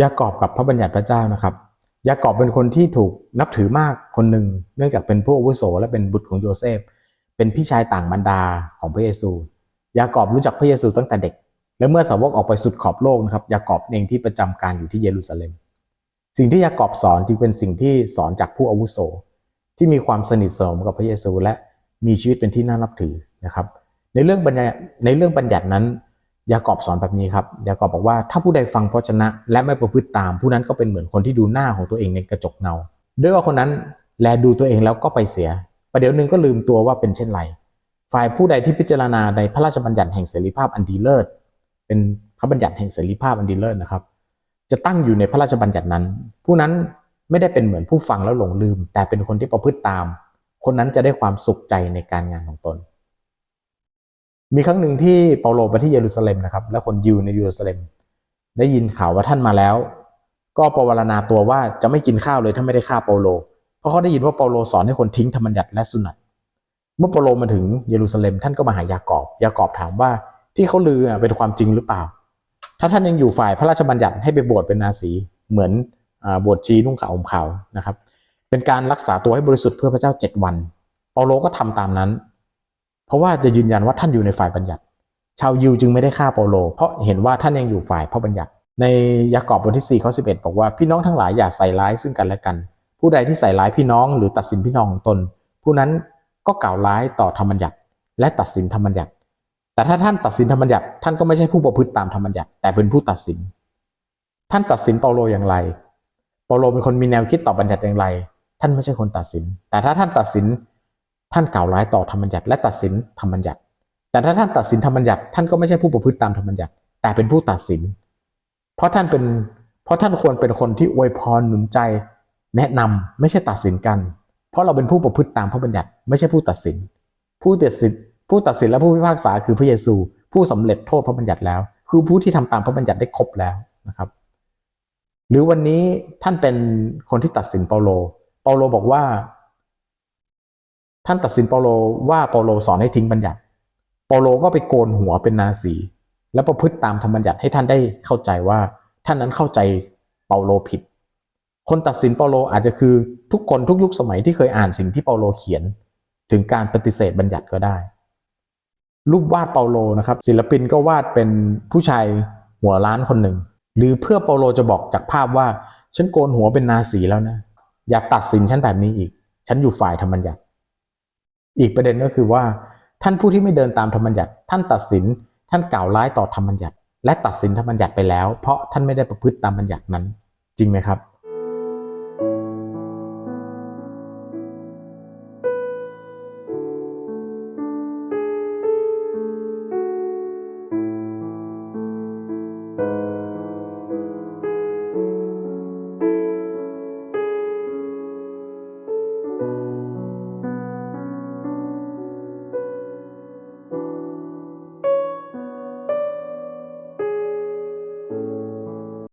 ยากอบกับพระบัญญัติพระเจ้านะครับ ยากอบเป็นคนที่ถูกนับถือมากคนหนึ่ง เนื่องจากเป็นผู้อาวุโสและเป็นบุตรของโยเซฟ เป็นพี่ชายต่างมารดาของพระเยซู ยากอบรู้จักพระเยซูตั้งแต่เด็ก และเมื่อสาวกออกไปสุดขอบโลกนะครับ ยากอบเองที่ประจำการอยู่ที่เยรูซาเล็ม สิ่งที่ยากอบสอนจึงเป็นสิ่งที่สอนจากผู้อาวุโส ที่มีความสนิทสนมกับพระเยซู และมีชีวิตเป็นที่น่านับถือนะครับ ในเรื่องบัญญัติในเรื่องบัญญัตินั้น ยากอบสอนแบบนี้ครับยากอบบอกว่าถ้าผู้ใดฟังพระชนะ และไม่ประพฤติตาม ผู้นั้นก็เป็นเหมือนคนที่ดูหน้าของตัวเองในกระจกเงาด้วยว่าคนนั้นแลดูตัวเองแล้วก็ไปเสีย ประเดี๋ยวหนึ่งก็ลืมตัวว่าเป็นเช่นไร ฝ่ายผู้ใดที่พิจารณาในพระราชบัญญัติแห่งเสรีภาพอันดีเลิศ เป็นพระบัญญัติแห่งเสรีภาพอันดีเลิศนะครับ จะตั้งอยู่ในพระราชบัญญัตินั้น ผู้นั้นไม่ได้เป็นเหมือนผู้ฟังแล้วหลงลืม แต่เป็นคนที่ประพฤติตาม คนนั้นจะได้ความสุขใจในการงานของตน มีครั้งหนึ่งที่เปาโลไปที่เยรูซาเล็มนะครับ และคนยิวในเยรูซาเล็ม ได้ยินข่าวว่าท่านมาแล้ว ก็ประวรณาตัวว่าจะไม่กินข้าวเลยถ้าไม่ได้ฆ่าเปาโล เพราะเขาได้ยินว่าเปาโลสอนให้คนทิ้งธรรมบัญญัติและสุนัตเมื่อเปาโลมาถึงเยรูซาเล็ม ท่านก็มาหายากอบยากอบถามว่าที่เขาลืออะเป็นความจริงหรือเปล่า ถ้าท่านยังอยู่ฝ่ายพระราชบัญญัติให้ไปบวชเป็นนาสีเหมือนอบวชชีนุ่งขาวห่มขาวนะครับ เป็นการรักษาตัวให้บริสุทธิ์เพื่อพระเจ้าเจ็ดวัน เปาโลก็ทำตามนั้น เพราะว่าจะยืนยันว่าท่านอยู่ในฝ่ายบัญญัติ ชาวยิวจึงไม่ได้ฆ่าเปาโล เพราะเห็นว่าท่านยังอยู่ฝ่ายพระบัญญัติ ในยากอบบทที่4ข้อ11 บอกว่าพี่น้องทั้งหลายอย่าใส่ร้ายซึ่งกันและกัน ผู้ใดที่ใส่ร้ายพี่น้องหรือตัดสินพี่น้องของตน ผู้นั้นก็กล่าวร้ายต่อธรรมบัญญัติ และตัดสินธรรมบัญญัติ แต่ถ้าท่านตัดสินธรรมบัญญัติท่านก็ไม่ใช่ผู้ประพฤติตามธรรมบัญญัติแต่เป็นผู้ตัดสิน ท่านตัดสินเปาโลอย่างไร เปาโลเป็นคนมีแนวคิดต่อบัญญัติอย่างไร ท่านไม่ใช่คนตัดสิน แต่ถ้าท่านตัดสิน ท่านกล่าวร้ายต่อธรรมบัญญัติและตัดสินธรรมบัญญัติ แต่ถ้าท่านตัดสินธรรมบัญญัติท่านก็ไม่ใช่ผู้ประพฤติตามธรรมบัญญัติ แต่เป็นผู้ตัดสิน เพราะท่านเป็น เพราะท่านควรเป็นคนที่อวยพรหนุนใจ แนะนำไม่ใช่ตัดสินกัน เพราะเราเป็นผู้ประพฤติตามพระบัญญัติ ไม่ใช่ผู้ตัดสิน ผู้ตัดสิน ผู้ตัดสินและผู้พิพากษาคือพระเยซู ผู้สำเร็จโทษพระบัญญัติแล้ว คือผู้ที่ทำตามพระบัญญัติได้ครบแล้วนะครับ หรือวันนี้ท่านเป็นคนที่ตัดสินเปาโล เปาโลบอกว่า ท่านตัดสินเปาโลว่าเปาโลสอนให้ทิ้งบัญญัติ เปาโลก็ไปโกนหัวเป็นนาสี และประพฤติตามธรรมบัญญัติให้ท่านได้เข้าใจว่าท่านนั้นเข้าใจเปาโลผิด คนตัดสินเปาโลอาจจะคือทุกคนทุกยุคสมัยที่เคยอ่านสิ่งที่เปาโลเขียน ถึงการปฏิเสธบัญญัติก็ได้ รูปวาดเปาโลนะครับ ศิลปินก็วาดเป็นผู้ชายหัวล้านคนหนึ่ง หรือเพื่อเปาโลจะบอกจากภาพว่าฉันโกนหัวเป็นนาสีแล้วนะ อย่าตัดสินฉันแบบนี้อีก ฉันอยู่ฝ่ายธรรมบัญญัติ อีกประเด็นก็คือว่า ท่านผู้ที่ไม่เดินตามธรรมบัญญัติท่านตัดสิน ท่านกล่าวร้ายต่อธรรมบัญญัติ และตัดสินธรรมบัญญัติไปแล้ว เพราะท่านไม่ได้ประพฤติตามบัญญัตินั้น จริงไหมครับ